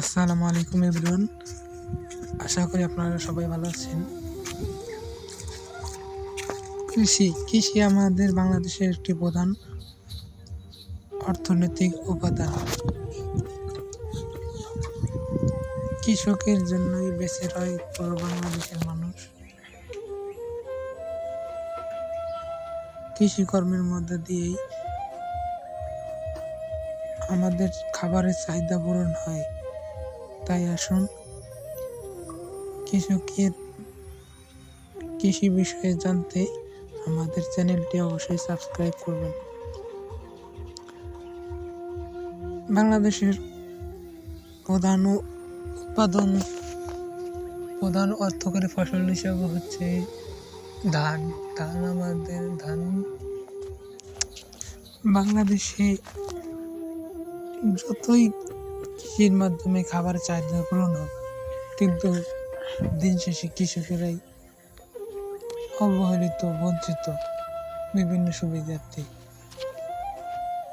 আসসালামু আলাইকুম এভরিওয়ান। আশা করি আপনারা সবাই ভালো আছেন। কৃষি কৃষি আমাদের বাংলাদেশের একটি প্রধান অর্থনৈতিক উপাদান। কৃষকের জন্যই বেঁচে রয় পুরো বাংলাদেশের মানুষ। কৃষিকর্মের মধ্যে দিয়েই আমাদের খাবারের চাহিদা পূরণ হয়। তাই আসুন। কৃষকের কৃষি বিষয়ে জানতে আমাদের চ্যানেলটি অবশ্যই সাবস্ক্রাইব করবেন। বাংলাদেশের প্রধান উৎপাদন, প্রধান অর্থকরী ফসল হিসাবে হচ্ছে ধান। ধান আমাদের ধান। বাংলাদেশে যতই কৃষির মাধ্যমে খাবার চাহিদা পূরণ হোক কিন্তু দিন শেষে কৃষকেরাই অবহেলিত, বঞ্চিত বিভিন্ন সুবিধার্থে।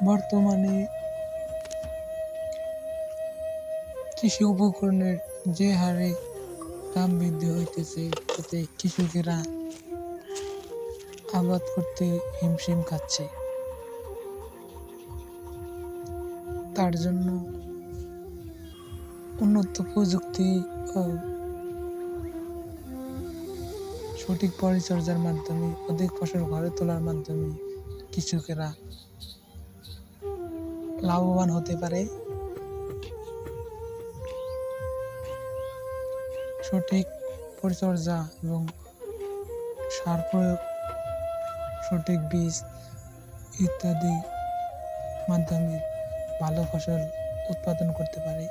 বর্তমানে কৃষি উপকরণের যে হারে দাম বৃদ্ধি হইতেছে, তাতে কৃষকেরা আবাদ করতে হিমশিম খাচ্ছে। তার জন্য উন্নত প্রযুক্তি ও সঠিক পরিচর্যার মাধ্যমে, অধিক ফসল ঘরে তোলার মাধ্যমে কৃষকেরা লাভবান হতে পারে। সঠিক পরিচর্যা এবং সার প্রয়োগ, সঠিক বীজ ইত্যাদি মাধ্যমে ভালো ফসল উৎপাদন করতে পারে।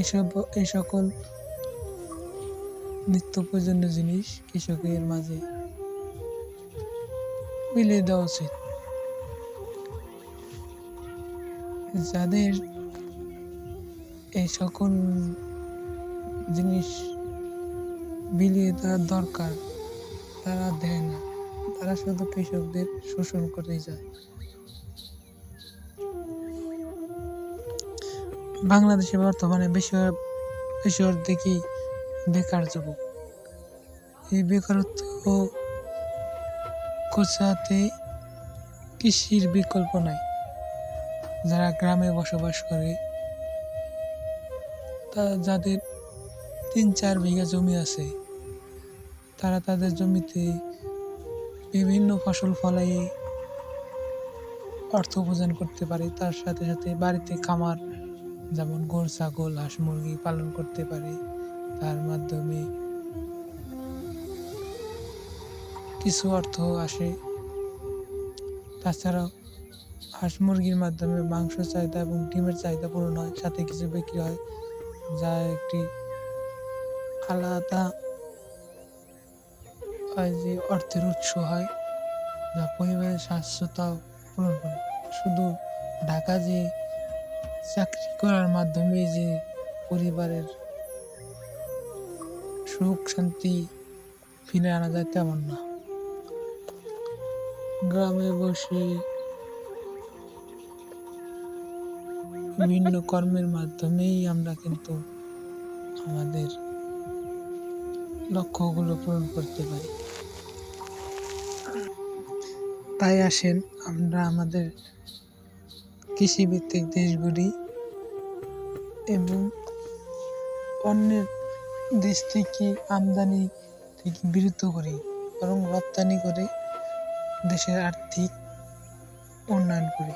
এসব এই সকল নিত্য প্রয়োজনীয় জিনিস কৃষকের মাঝে মিলিয়ে দেওয়া উচিত। যাদের এই সকল জিনিস বিলিয়ে দেওয়ার দরকার, তারা দেয় না। তারা শুধু কৃষকদের শোষণ করে যায় বাংলাদেশে বর্তমানে বেশি বেশি অর্ধেকই বেকার যুবক। এই বেকারত্ব কোচাতে কৃষির বিকল্প নাই। যারা গ্রামে বসবাস করে, তা যাদের তিন চার বিঘা জমি আছে, তারা তাদের জমিতে বিভিন্ন ফসল ফলাই অর্থ উপার্জন করতে পারে। তার সাথে সাথে বাড়িতে খামার যেমন গরু, ছাগল, হাঁস, মুরগি পালন করতে পারে, তার মাধ্যমে কিছু অর্থ আসে। তাছাড়াও হাঁস, মুরগির মাধ্যমে মাংস চাহিদা এবং ডিমের চাহিদা পূরণ হয়, সাথে কিছু বিক্রি হয়, যা একটি আলাদা যে অর্থের উৎস হয়, যা পরিবারের স্বাস্থ্যতা পূরণ করে। শুধু ঢাকা যে চাকরি করার মাধ্যমে যে পরিবারের সুখ শান্তি ফিরে আনা যায় তেমন না। গ্রামে বসে বিভিন্ন কর্মের মাধ্যমেই আমরা কিন্তু আমাদের লক্ষ্যগুলো পূরণ করতে পারি। তাই আসেন আমরা আমাদের কৃষিভিত্তিক দেশগুলি এবং অন্যের দেশ থেকে আমদানি থেকে বিরত করে বরং রপ্তানি করে দেশের আর্থিক উন্নয়ন করি।